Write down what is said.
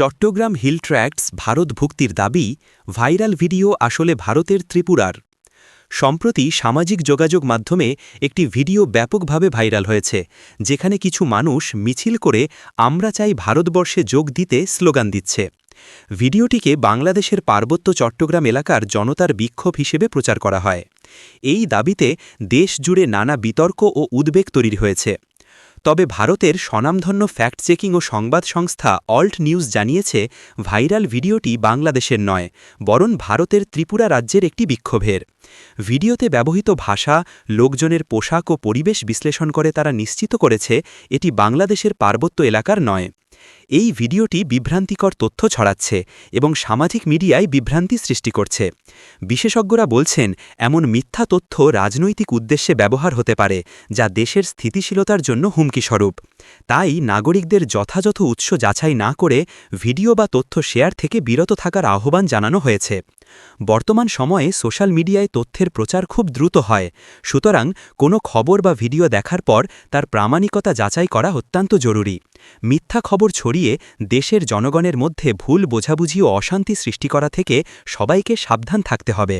Chittagong hill tracts Bharat ভুক্তির দাবি viral video আসলে ভারতের ত্রিপুরার। সম্প্রতি সামাজিক যোগাযোগ মাধ্যমে একটি ভিডিও ব্যাপকভাবে ভাইরাল হয়েছে, যেখানে কিছু মানুষ মিছিল করে আমরা চাই ভারতবর্ষে যোগ দিতে স্লোগান দিচ্ছে। ভিডিওটিকে বাংলাদেশের পার্বত্য চট্টগ্রাম এলাকার জনতার বিক্ষোভ হিসেবে প্রচার করা হয়। এই দাবিতে দেশ জুড়ে নানা বিতর্ক ও উদ্বেগ তৈরি হয়েছে। তবে ভারতের স্বনামধন্য ফ্যাক্ট চেকিং ও সংবাদ সংস্থা অল্ট নিউজ জানিয়েছে, ভাইরাল ভিডিওটি বাংলাদেশের নয়, বরং ভারতের ত্রিপুরা রাজ্যের একটি বিক্ষোভের। ভিডিওতে ব্যবহৃত ভাষা, লোকজনের পোশাক ও পরিবেশ বিশ্লেষণ করে তারা নিশ্চিত করেছে, এটি বাংলাদেশের পার্বত্য এলাকার নয়। এই ভিডিওটি বিভ্রান্তিকর তথ্য ছড়াচ্ছে এবং সামাজিক মিডিয়ায় বিভ্রান্তি সৃষ্টি করছে। বিশেষজ্ঞরা বলছেন, এমন মিথ্যা তথ্য রাজনৈতিক উদ্দেশ্যে ব্যবহার হতে পারে, যা দেশের স্থিতিশীলতার জন্য হুমকিস্বরূপ। তাই নাগরিকদের যথাযথ উৎস যাচাই না করে ভিডিও বা তথ্য শেয়ার থেকে বিরত থাকার আহ্বান জানানো হয়েছে। বর্তমান সময়ে সোশ্যাল মিডিয়ায় তথ্যের প্রচার খুব দ্রুত হয়, সুতরাং কোনো খবর বা ভিডিও দেখার পর তার প্রামাণিকতা যাচাই করা অত্যন্ত জরুরি। মিথ্যা খবর ছড়িয়ে দেশের জনগণের মধ্যে ভুল বোঝাবুঝি ও অশান্তি সৃষ্টি করা থেকে সবাইকে সাবধান থাকতে হবে।